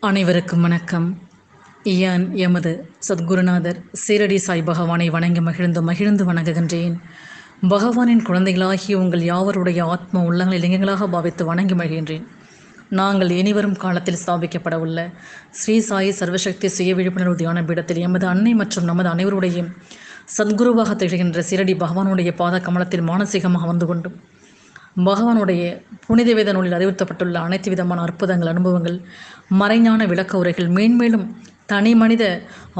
அனைவருக்கும் வணக்கம். இயான் எமது சத்குருநாதர் சீரடி சாய் பகவானை வணங்கி மகிழ்ந்து மகிழ்ந்து வணங்குகின்றேன். பகவானின் குழந்தைகளாகிய உங்கள் யாவருடைய ஆத்ம உள்ளங்களை லிங்கங்களாக பாவித்து வணங்கி மகிழ்கின்றேன். நாங்கள் இனிவரும் காலத்தில் ஸ்தாபிக்கப்பட உள்ள ஸ்ரீ சாயி சர்வசக்தி சுய விழிப்புணர்வு தியான பீடத்தில் எமது அன்னை மற்றும் நமது அனைவருடைய சத்குருவாக திகழ்கின்ற சிரடி பகவானுடைய பாத கமலத்தில் மானசீகமாக வந்து கொண்டும். பகவானுடைய புனித வேத நூலில் அறிவுறுத்தப்பட்டுள்ள அனைத்து விதமான அற்புதங்கள் அனுபவங்கள் மறைஞான விளக்க உரைகள் மேன்மேலும் தனி மனித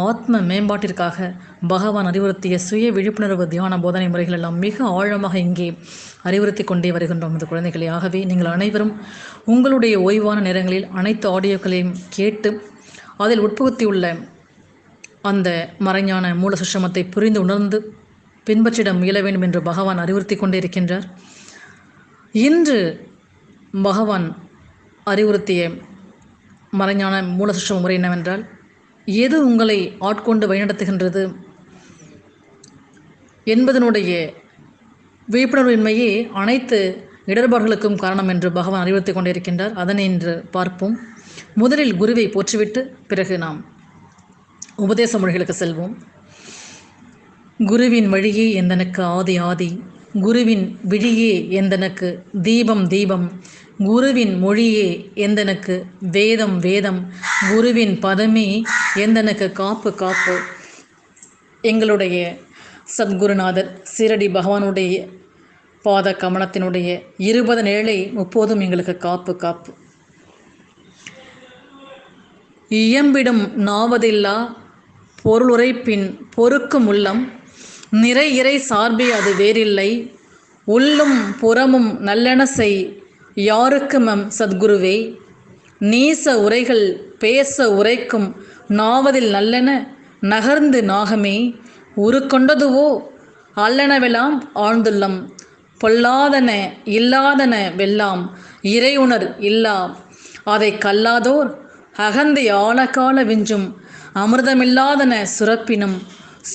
ஆத்ம மேம்பாட்டிற்காக பகவான் அறிவுறுத்திய சுய விழிப்புணர்வு தியான போதனை முறைகள் எல்லாம் மிக ஆழமாக இங்கே அறிவுறுத்தி கொண்டே வருகின்றோம். இந்த குழந்தைகளே ஆகவே நீங்கள் அனைவரும் உங்களுடைய ஓய்வான நேரங்களில் அனைத்து ஆடியோக்களையும் கேட்டு அதில் உட்புகுத்தியுள்ள அந்த மறைஞான மூல சுஷமத்தை புரிந்து உணர்ந்து பின்பற்றிட முயல வேண்டும் என்று பகவான் அறிவுறுத்தி கொண்டே இருக்கின்றார் இன்று பகவான் அறிவுறுத்திய மறைஞான மூல சுஷம முறை என்னவென்றால் எது உங்களை ஆட்கொண்டு வழிநடத்துகின்றது என்பதனுடைய விழிப்புணர்வின்மையே அனைத்து இடர்பாடுகளுக்கும் காரணம் என்று பகவான் அறிவுறுத்தி கொண்டிருக்கின்றார். அதனை இன்று பார்ப்போம். முதலில் குருவை போற்றிவிட்டு பிறகு நாம் உபதேச மொழிகளுக்கு செல்வோம். குருவின் வழியே எந்தனுக்கு ஆதி ஆதி குருவின் விழியே எந்தனுக்கு தீபம் தீபம் குருவின் மொழியே எந்தனுக்கு வேதம் வேதம் குருவின் பதமே எந்தனுக்கு காப்பு காப்பு. எங்களுடைய சத்குருநாதர் சீரடி பகவானுடைய பாத கமலத்தினுடைய இருபது நிழலை முப்போதும் எங்களுக்கு காப்பு காப்பு. இயம்பிடும் நாவதில்லா பொருளுரைப்பின் பொறுக்கும் உள்ளம் நிறை இறை சார்பே அது வேறில்லை. உள்ளும் புறமும் நல்லென செய். யாருக்கு மம் சத்குருவே? நீச உரைகள் பேச உரைக்கும் நாவதில் நல்லென நகர்ந்து நாகமே. உருக்கொண்டதுவோ? அல்லனவெல்லாம் ஆழ்ந்துள்ளம். பொல்லாதன இல்லாதன வெல்லாம். இறையுணர் இல்லா. அதை கல்லாதோர் அகந்தை ஆழகால விஞ்சும். அமிர்தமில்லாதன சுரப்பினும்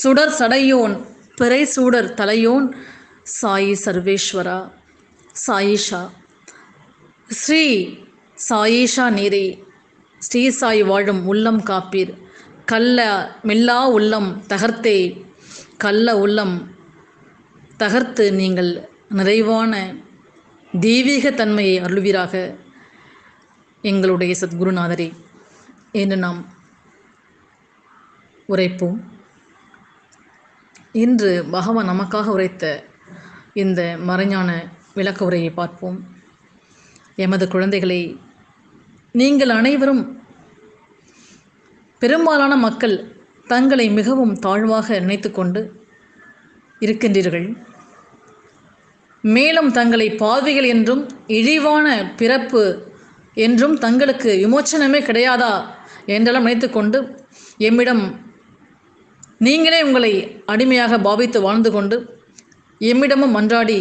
சுடர் சடையோன் பிறை சூடர் தலையோன் சாயி சர்வேஸ்வரா சாயிஷா. ஸ்ரீ சாயிஷா நீரே ஸ்ரீ சாய் வாழும் உள்ளம் காப்பீர். கல்ல மெல்லா உள்ளம் தகர்த்தே கள்ள உள்ளம் தகர்த்து நீங்கள் நிறைவான தெய்வீக தன்மையை அருள்வீராக எங்களுடைய சத்குருநாதரே. என்று நாம் உரைப்போம். இன்று பகவான் நமக்காக உரைத்த இந்த மறைஞான விளக்க உரையை பார்ப்போம். எமது குழந்தைகளை நீங்கள் அனைவரும் பெரும்பாலான மக்கள் தங்களை மிகவும் தாழ்வாக நினைத்து கொண்டு இருக்கின்றீர்கள். மேலும் தங்களை பாவிகள் என்றும் இழிவான பிறப்பு என்றும் தங்களுக்கு விமோச்சனமே கிடையாதா என்றெல்லாம் நினைத்துக்கொண்டு எம்மிடம் நீங்களே உங்களை அடிமையாக பாவித்து வாழ்ந்து கொண்டு எம்மிடமும் மன்றாடி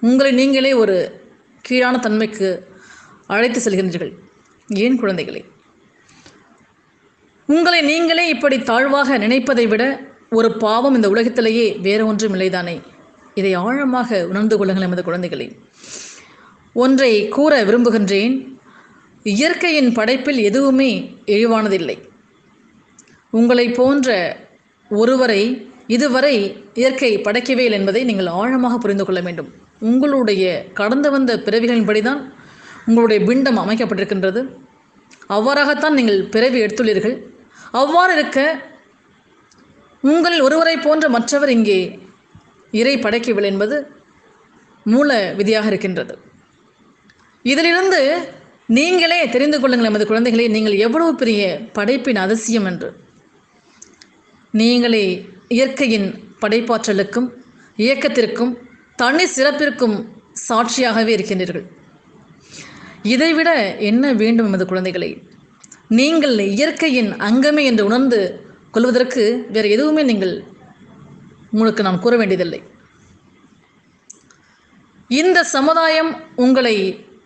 உங்களை நீங்களே ஒரு கீழான தன்மைக்கு அழைத்து செல்கின்றீர்கள். ஏன் குழந்தைகளை? உங்களை நீங்களே இப்படி தாழ்வாக நினைப்பதை விட ஒரு பாவம் இந்த உலகத்திலேயே வேறு ஒன்றும் இல்லைதானே? இதை ஆழமாக உணர்ந்து கொள்ளுங்கள் எமது குழந்தைகளை. ஒன்றை கூற விரும்புகின்றேன் இயற்கையின் படைப்பில் எதுவுமே இழிவானதில்லை. உங்களை போன்ற ஒருவரை இதுவரை இயற்கை படைக்கவே இல்லை என்பதை நீங்கள் ஆழமாக புரிந்து கொள்ள வேண்டும். உங்களுடைய கடந்து வந்த பிறவிகளின்படிதான் உங்களுடைய பிண்டம் அமைக்கப்பட்டிருக்கின்றது. அவ்வாறாகத்தான் நீங்கள் பிறவி எடுத்துள்ளீர்கள். அவ்வாறு இருக்க உங்களில் ஒருவரை போன்ற மற்றவர் இங்கே இறை படைக்கவில்லை என்பது மூல விதியாக இருக்கின்றது. இதிலிருந்து நீங்களே தெரிந்து கொள்ளுங்கள் எமது குழந்தைகளே. நீங்கள் எவ்வளவு பெரிய படைப்பின் அதிசயம் என்று. நீங்களே இயற்கையின் படைப்பாற்றலுக்கும் இயக்கத்திற்கும் தனி சிறப்பிற்கும் சாட்சியாகவே இருக்கின்றீர்கள். இதைவிட என்ன வேண்டும் எமது குழந்தைகளை? நீங்கள் இயற்கையின் அங்கமே என்று உணர்ந்து கொள்வதற்கு வேறு எதுவுமே நீங்கள் உங்களுக்கு நான் கூற வேண்டியதில்லை. இந்த சமுதாயம் உங்களை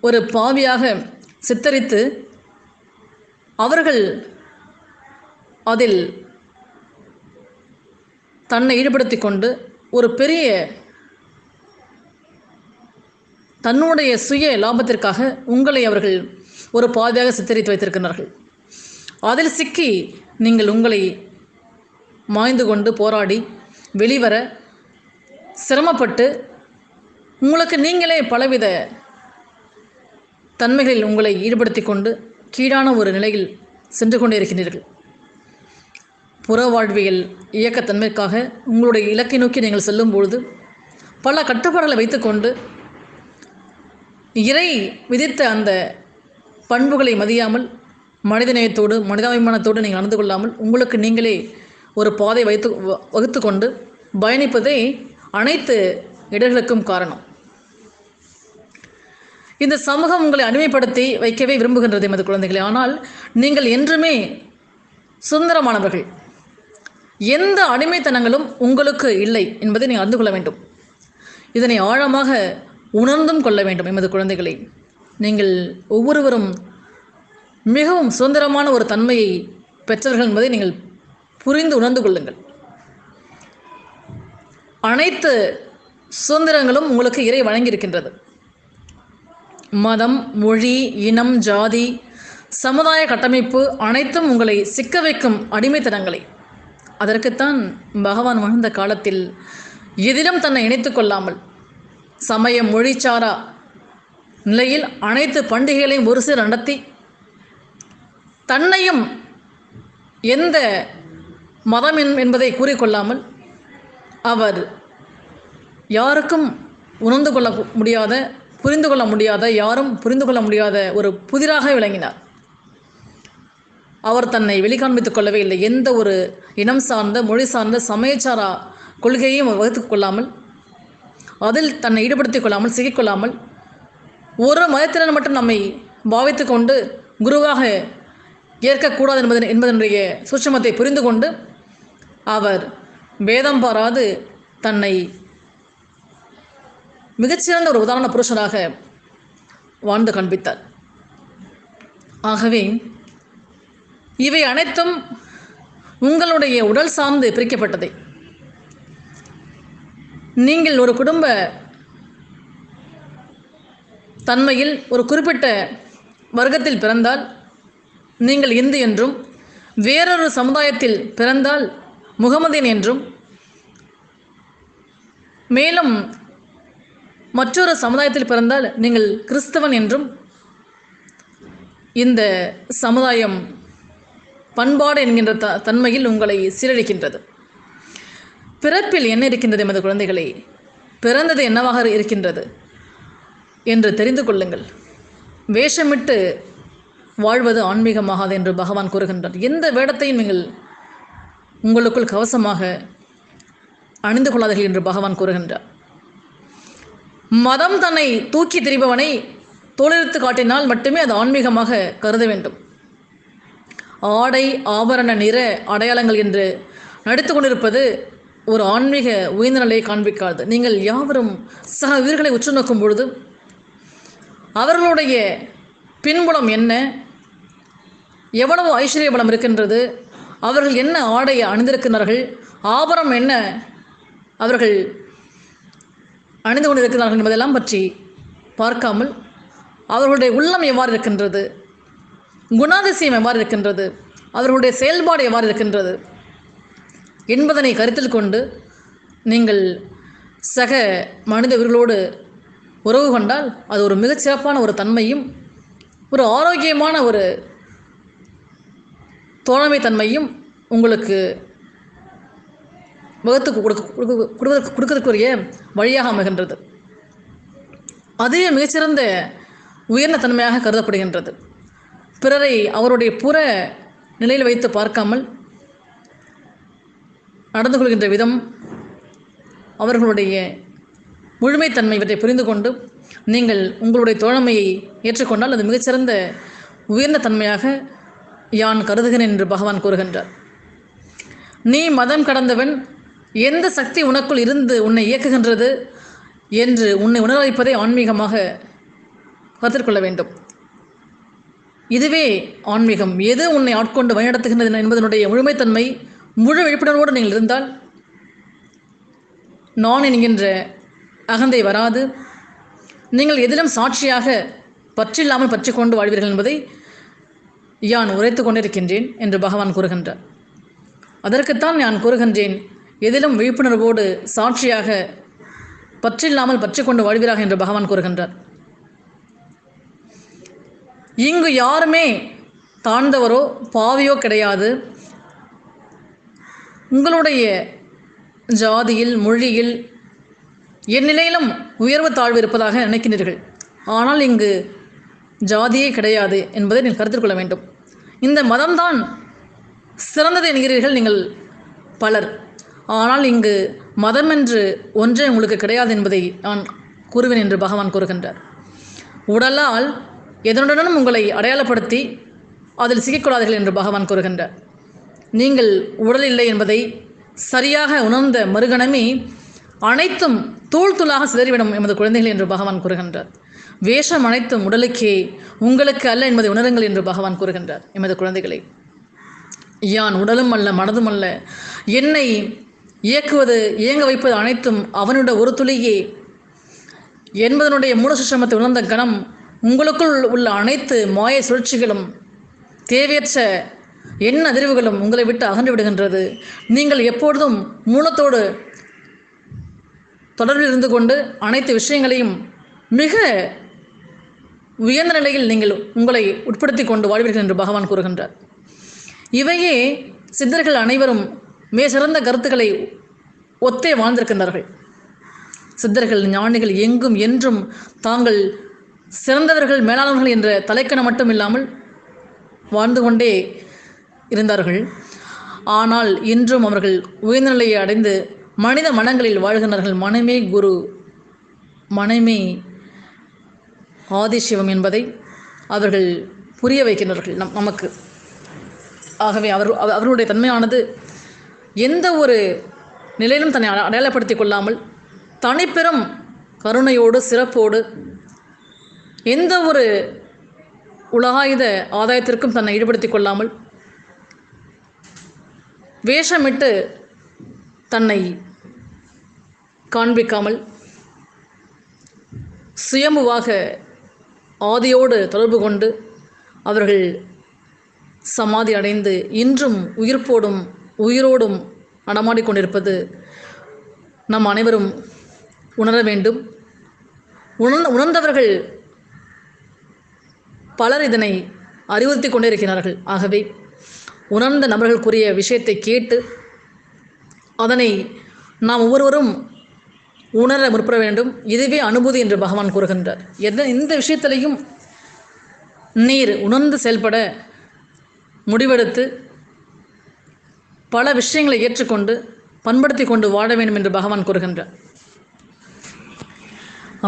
ஒரு பாவியாக சித்தரித்து அவர்கள் அதில் தன்னை ஈடுபடுத்தி கொண்டு ஒரு பெரிய தன்னுடைய சுய லாபத்திற்காக உங்களை அவர்கள் ஒரு பாதையாக சித்தரித்து வைத்திருக்கிறார்கள் அதில் சிக்கி நீங்கள் உங்களை மாய்ந்து கொண்டு போராடி வெளிவர சிரமப்பட்டு உங்களுக்கு நீங்களே பலவித தன்மைகளில் உங்களை ஈடுபடுத்தி கொண்டு கீழான ஒரு நிலையில் சென்று கொண்டே இருக்கிறீர்கள் புற வாழ்வியல் இயக்கத்தன்மைக்காக உங்களுடைய இலக்கை நோக்கி நீங்கள் செல்லும் பொழுது பல கட்டுப்பாடுகளை வைத்துக்கொண்டு இறை விதித்த அந்த பண்புகளை மதியாமல் மனிதநேயத்தோடு மனிதாபிமானத்தோடு நீங்கள் நடந்து கொள்ளாமல் உங்களுக்கு நீங்களே ஒரு பாதை வைத்து வ- வகுத்து கொண்டு பயணிப்பதே அனைத்து இடர்களுக்கும் காரணம். இந்த சமூகம் உங்களை அடிமைப்படுத்தி வைக்கவே விரும்புகின்றது எமது குழந்தைகளே. ஆனால் நீங்கள் என்றுமே சுதந்திரமானவர்கள். எந்த அடிமைத்தனங்களும் உங்களுக்கு இல்லை என்பதை நீங்கள் அறிந்து கொள்ள வேண்டும். இதனை ஆழமாக உணர்ந்தும் கொள்ள வேண்டும் எமது குழந்தைகளை. நீங்கள் ஒவ்வொருவரும் மிகவும் சுதந்திரமான ஒரு தன்மையை பெற்றவர்கள் என்பதை நீங்கள் புரிந்து உணர்ந்து கொள்ளுங்கள். அனைத்து சுதந்திரங்களும் உங்களுக்கு இறை வழங்கியிருக்கின்றது. மதம் மொழி இனம் ஜாதி சமுதாய கட்டமைப்பு அனைத்தும் உங்களை சிக்க வைக்கும் அடிமைத்தனங்களை. அதற்குத்தான் பகவான் வாழ்ந்த காலத்தில் எதிலும் தன்னை இணைத்து கொள்ளாமல் சமய மொழிச்சாரா நிலையில் அனைத்து பண்டிகைகளையும் ஒரு சில நடத்தி தன்னையும் எந்த மதம் என்- என்பதை கூறிக்கொள்ளாமல் அவர் யாருக்கும் உணர்ந்து கொள்ள முடியாத புரிந்து கொள்ள முடியாத யாரும் புரிந்து கொள்ள முடியாத ஒரு புதிராக விளங்கினார். அவர் தன்னை வெளிக்காண்பித்துக் கொள்ளவே இல்லை. எந்த ஒரு இனம் சார்ந்த மொழி சார்ந்த சமயச்சாரா கொள்கையையும் அவர் கொள்ளாமல் அதில் தன்னை ஈடுபடுத்திக் கொள்ளாமல் சிக்கிக்கொள்ளாமல் ஒரு மதத்தினர் மட்டும் நம்மை பாவித்து கொண்டு குருவாக ஏற்கக்கூடாது என்பதன் என்பதனுடைய சூட்சமத்தை புரிந்து கொண்டு அவர் வேதம் பாராது தன்னை மிகச்சிறந்த ஒரு உதாரண புருஷனாக வாழ்ந்து காண்பித்தார். ஆகவே இவை அனைத்தும் உங்களுடைய உடல் சார்ந்து பிரிக்கப்பட்டதை. நீங்கள் ஒரு குடும்ப தன்மையில் ஒரு குறிப்பிட்ட வர்க்கத்தில் பிறந்தால் நீங்கள் இந்து என்றும் வேறொரு சமுதாயத்தில் பிறந்தால் முகமதீன் என்றும் மேலும் மற்றொரு சமுதாயத்தில் பிறந்தால் நீங்கள் கிறிஸ்தவன் என்றும் இந்த சமுதாயம் பண்பாடு என்கின்ற த தன்மையில் உங்களை சீரழிக்கின்றது. பிறப்பில் என்ன இருக்கின்றது எமது குழந்தைகளை? பிறந்தது என்னவாக இருக்கின்றது என்று தெரிந்து கொள்ளுங்கள். வேஷமிட்டு வாழ்வது ஆன்மீகமாகாது என்று பகவான் கூறுகின்றார். எந்த வேடத்தையும் நீங்கள் உங்களுக்குள் கவசமாக அணிந்து கொள்ளாதீர்கள் என்று பகவான் கூறுகின்றார். மதம் தன்னை தூக்கி திரிபவனை தோலெடுத்து காட்டினால் மட்டுமே அது ஆன்மீகமாக கருத வேண்டும். ஆடை ஆபரண நிற அடையாளங்கள் என்று நடித்து கொண்டிருப்பது ஒரு ஆன்மீக உயர்ந்த நிலையை காண்பிக்காது. நீங்கள் யாவரும் சக உயிர்களை உற்று நோக்கும் பொழுது அவர்களுடைய பின்புலம் என்ன? எவ்வளவு ஐஸ்வர்ய பலம் இருக்கின்றது? அவர்கள் என்ன ஆடையை அணிந்திருக்கிறார்கள் ஆபரம் என்ன அவர்கள் அணிந்து கொண்டிருக்கிறார்கள் என்பதெல்லாம் பற்றி பார்க்காமல் அவர்களுடைய உள்ளம் எவ்வாறு இருக்கின்றது? குணாதிசயம் எவ்வாறு இருக்கின்றது? அவர்களுடைய செயல்பாடு எவ்வாறு இருக்கின்றது? என்பதனை கருத்தில் கொண்டு நீங்கள் சக மனிதவர்களோடு உறவு கொண்டால் அது ஒரு மிகச்சிறப்பான ஒரு தன்மையும் ஒரு ஆரோக்கியமான ஒரு தோழமை தன்மையும் உங்களுக்கு முகத்துக்கு கொடுக்க- கொடுக்க- கொடுக்கறதுக்குரிய வழியாக அமைகின்றது. அதுவே மிகச்சிறந்த உயர்ந்த தன்மையாக கருதப்படுகின்றது. பிறரை அவருடைய புற நிலையில் வைத்து பார்க்காமல் நடந்து கொள்கின்ற விதம் அவர்களுடைய முழுமைத்தன்மை இவற்றை புரிந்து கொண்டு நீங்கள் உங்களுடைய தோழமையை ஏற்றுக்கொண்டால் அது மிகச்சிறந்த உயர்ந்த தன்மையாக யான் கருதுகிறேன் என்று பகவான் கூறுகின்றார். நீ மதம் கடந்தவன் எந்த சக்தி உனக்குள் இருந்து உன்னை இயக்குகின்றது என்று உன்னை உணர வைப்பதை ஆன்மீகமாக கருத்தில் கொள்ள வேண்டும். இதுவே ஆன்மீகம். எது உன்னை ஆட்கொண்டு வழிநடத்துகின்றது என்பதனுடைய முழுமைத்தன்மை முழு விழிப்புணர்வோடு நீங்கள் இருந்தால் நான் என்கின்ற அகந்தை வராது. நீங்கள் எதிலும் சாட்சியாக பற்றில்லாமல் பற்றி கொண்டு வாழ்வீர்கள் என்பதை யான் உரைத்து கொண்டிருக்கின்றேன் என்று பகவான் கூறுகின்றார். அதற்குத்தான் நான் கூறுகின்றேன் எதிலும் விழிப்புணர்வோடு சாட்சியாக பற்றில்லாமல் பற்றி கொண்டு வாழ்வீராக என்று பகவான் கூறுகின்றார். இங்கு யாருமே தாழ்ந்தவரோ பாவியோ கிடையாது. உங்களுடைய ஜாதியில் மொழியில் என் நிலையிலும் உயர்வு தாழ்வு இருப்பதாக நினைக்கின்றீர்கள். ஆனால் இங்கு ஜாதியே கிடையாது என்பதை நீங்கள் கருத்தில் கொள்ள வேண்டும். இந்த மதம்தான் சிறந்தது என்கிறீர்கள் நீங்கள் பலர். ஆனால் இங்கு மதம் என்று ஒன்றே உங்களுக்கு கிடையாது என்பதை நான் கூறுவேன் என்று பகவான் கூறுகின்றார். உடலால் எதனுடனும் உங்களை அடையாளப்படுத்தி அதில் சிக்கிக்கொள்ளாதீர்கள் என்று பகவான் கூறுகின்றார். நீங்கள் உடல் இல்லை என்பதை சரியாக உணர்ந்த மறுகணமே அனைத்தும் தூள் தூளாக சிதறிவிடும் எமது குழந்தைகள் என்று பகவான் கூறுகின்றார். வேஷம் அனைத்தும் உடலுக்கே உங்களுக்கு அல்ல என்பதை உணருங்கள் என்று பகவான் கூறுகின்றார் எமது குழந்தைகளை. யான் உடலும் அல்ல மனதும் அல்ல என்னை இயக்குவது இயங்க வைப்பது அனைத்தும் அவனுடைய ஒரு துளியே. என்பதனுடைய மூலசுஷமத்தை உணர்ந்த கணம் உங்களுக்குள் உள்ள அனைத்து மாய சுழற்சிகளும் தேவையற்ற எண்ண அதிர்வுகளும் உங்களை விட்டு அகன்று விடுகின்றது. நீங்கள் எப்பொழுதும் மூலத்தோடு தொடர்பில் இருந்து கொண்டு அனைத்து விஷயங்களையும் மிக உயர்ந்த நிலையில் நீங்கள் உங்களை உட்படுத்தி கொண்டு வாழ்வீர்கள் என்று பகவான் கூறுகின்றார். இவையே சித்தர்கள் அனைவரும் மிக சிறந்த கருத்துக்களை ஒத்தே வாழ்ந்திருக்கின்றார்கள். சித்தர்கள் ஞானிகள் எங்கும் என்றும் தாங்கள் சிறந்தவர்கள் மேலாளர்கள் என்ற தலைக்கணம் மட்டும் இல்லாமல் வாழ்ந்து கொண்டே இருந்தார்கள். ஆனால் இன்றும் அவர்கள் உயர்ந்த நிலையை அடைந்து மனித மனங்களில் வாழ்கின்றார்கள். மனமே குரு மனமே ஆதிசிவம் என்பதை அவர்கள் புரிய வைக்கின்றார்கள் நம் நமக்கு. ஆகவே அவர் அவர்களுடைய தன்மையானது எந்த ஒரு நிலையிலும் தன்னை அடையாளப்படுத்தி கொள்ளாமல் தனிப்பெரும் கருணையோடு சிறப்போடு எந்த ஒரு உலகாயுத ஆதாயத்திற்கும் தன்னை ஈடுபடுத்திக் கொள்ளாமல் வேஷமிட்டு தன்னை காண்பிக்காமல் சுயம்புவாக ஆதியோடு தொடர்பு கொண்டு அவர்கள் சமாதி அடைந்து இன்றும் உயிர்ப்போடும் உயிரோடும் நடமாடிக்கொண்டிருப்பது நம் அனைவரும் உணர வேண்டும். உணர்ந்த உணர்ந்தவர்கள் பலர் இதனை அறிவுறுத்தி கொண்டே இருக்கிறார்கள். ஆகவே உணர்ந்த நபர்கள் கூறிய விஷயத்தை கேட்டு அதனை நாம் ஒவ்வொருவரும் உணர முற்பட வேண்டும். இதுவே அனுபூதி என்று பகவான் கூறுகின்றார். எந்த இந்த விஷயத்திலையும் நீர் உணர்ந்து செயல்பட முடிவெடுத்து பல விஷயங்களை ஏற்றுக்கொண்டு பண்படுத்தி கொண்டு வாழ வேண்டும் என்று பகவான் கூறுகின்றார்.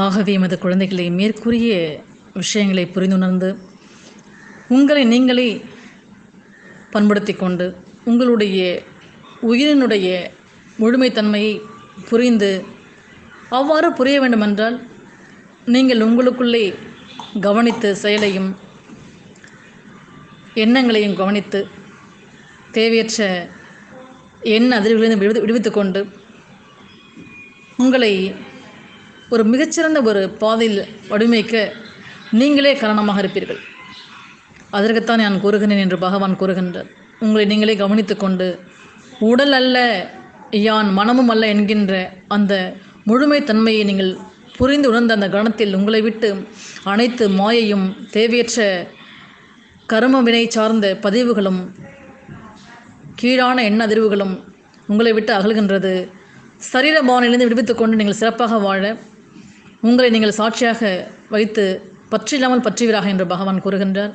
ஆகவே எமது குழந்தைகளை மேற்கூறிய விஷயங்களை புரிந்துணர்ந்து உங்களை நீங்களே பண்படுத்தி கொண்டு உங்களுடைய உயிரினுடைய முழுமைத்தன்மையை புரிந்து அவ்வாறு புரிய வேண்டுமென்றால் நீங்கள் உங்களுக்குள்ளே கவனித்து செயலையும் எண்ணங்களையும் கவனித்து தேவையற்ற எண்ண அதிர்வுகளையும் விடுவி விடுவித்து கொண்டு உங்களை ஒரு மிகச்சிறந்த ஒரு பாதையில் வடிவமைக்க நீங்களே காரணமாக இருப்பீர்கள். அதற்குத்தான் நான் கூறுகிறேன் என்று பகவான் கூறுகின்றார். உங்களை நீங்களே கவனித்து கொண்டு உடல் அல்ல யான் மனமும் அல்ல என்கின்ற அந்த முழுமைத்தன்மையை நீங்கள் புரிந்து உணர்ந்த அந்த கணத்தில் உங்களை விட்டு அனைத்து மாயையும் தேவையற்ற கரும வினை சார்ந்த பதிவுகளும் கீழான எண்ண அதிர்வுகளும் உங்களை விட்டு அகல்கின்றது. சரீர பாவனையிலிருந்து விடுவித்துக்கொண்டு நீங்கள் சிறப்பாக வாழ உங்களை நீங்கள் சாட்சியாக வைத்து பற்றில்லாமல் பற்றுவீராக என்று பகவான் கூறுகின்றார்.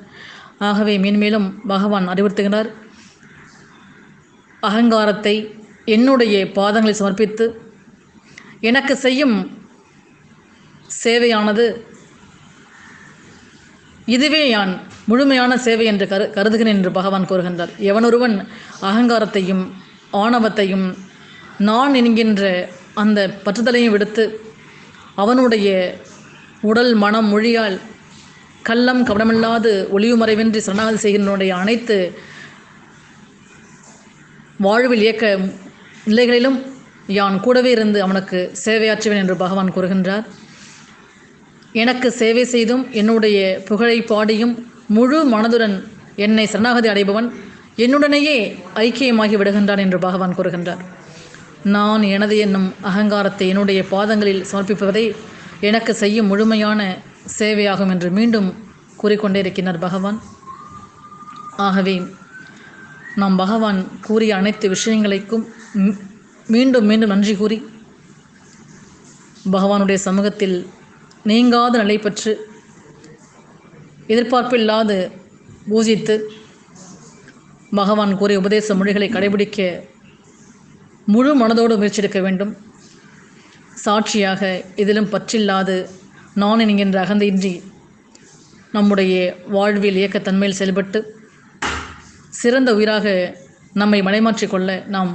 ஆகவே மேன்மேலும் பகவான் அறிவுறுத்துகிறார். அகங்காரத்தை என்னுடைய பாதங்களில் சமர்ப்பித்து எனக்கு செய்யும் சேவையானது இதுவே யான் முழுமையான சேவை என்று கரு கருதுகிறேன் என்று பகவான் கூறுகின்றார். எவனொருவன் அகங்காரத்தையும் ஆணவத்தையும் நான் என்கின்ற அந்த பற்றுதலையும் விடுத்து அவனுடைய உடல் மனம் மொழியால் கள்ளம் கவனமில்லாது ஒளிவுமறைவின்றி சரணாகதி செய்கின்றனுடைய அனைத்து வாழ்வில் இயக்க நிலைகளிலும் யான் கூடவே இருந்து அவனுக்கு சேவையாற்றுவேன் என்று பகவான் கூறுகின்றார். எனக்கு சேவை செய்தும் என்னுடைய புகழை பாடியும் முழு மனதுடன் என்னை சரணாகதி அடைபவன் என்னுடனேயே ஐக்கியமாகி விடுகின்றான் என்று பகவான் கூறுகின்றார். நான் எனது என்னும் அகங்காரத்தை என்னுடைய பாதங்களில் சமர்ப்பிப்பதை எனக்கு செய்யும் முழுமையான சேவையாகும் என்று மீண்டும் கூறிக்கொண்டே இருக்கின்றார் பகவான். ஆகவே நாம் பகவான் கூறிய அனைத்து விஷயங்களுக்கும் மீண்டும் மீண்டும் நன்றி கூறி பகவானுடைய சமூகத்தில் நீங்காத நிலை பெற்று எதிர்பார்ப்பில்லாது பூஜித்து பகவான் கூறிய உபதேச மொழிகளை கடைபிடிக்க முழு மனதோடு முயற்சிஎடுக்க வேண்டும். சாட்சியாக இதிலும் பற்றில்லாது நான் என்கின்ற அகந்தையின்றி நம்முடைய வாழ்வில் இயக்கத்தன்மையில் செயல்பட்டு சிறந்த உயிராக நம்மை மலைமாற்றிக் கொள்ள நாம்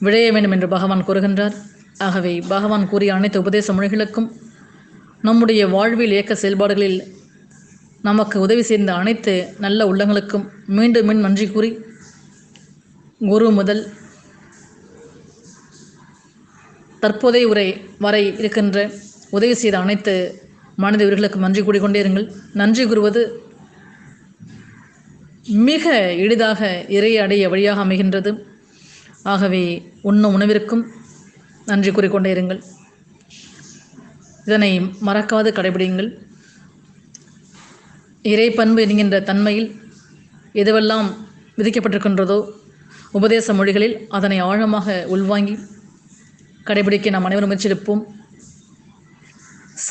விழைய வேண்டும் என்று பகவான் கூறுகின்றார். ஆகவே பகவான் கூறிய அனைத்து உபதேச மொழிகளுக்கும் நம்முடைய வாழ்வில் இயக்க செயல்பாடுகளில் நமக்கு உதவி செய்த அனைத்து நல்ல உள்ளங்களுக்கும் மீண்டும் மீண்டும் நன்றி கூறி குரு முதல் தற்போதைய உரை வரை இருக்கின்ற உதவி செய்த அனைத்து மனித நன்றி கூறிக்கொண்டே இருங்கள். நன்றி கூறுவது மிக எளிதாக இறையை அடைய வழியாக அமைகின்றது. ஆகவே உண்ணும் உணவிற்கும் நன்றி கூறிக்கொண்டே இருங்கள். இதனை மறக்காது கடைபிடியுங்கள். இறை பண்பு என்கின்ற தன்மையில் எதுவெல்லாம் விதிக்கப்பட்டிருக்கின்றதோ உபதேச மொழிகளில் அதனை ஆழமாக உள்வாங்கி கடைபிடிக்க நாம் அனைவரும் முயற்சிருப்போம்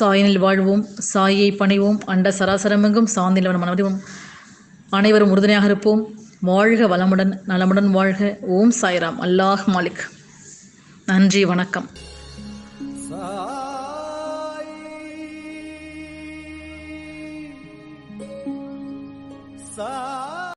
சாயினில் வாழ்வோம் சாயை பணிவோம் அண்ட சராசரமெங்கும் சாந்தில் மனதிவும் அனைவரும் உறுதுணையாக இருப்போம். வாழ்க வளமுடன் நலமுடன் வாழ்க. ஓம் சாய்ராம். அல்லாஹ் மாலிக். நன்றி வணக்கம்.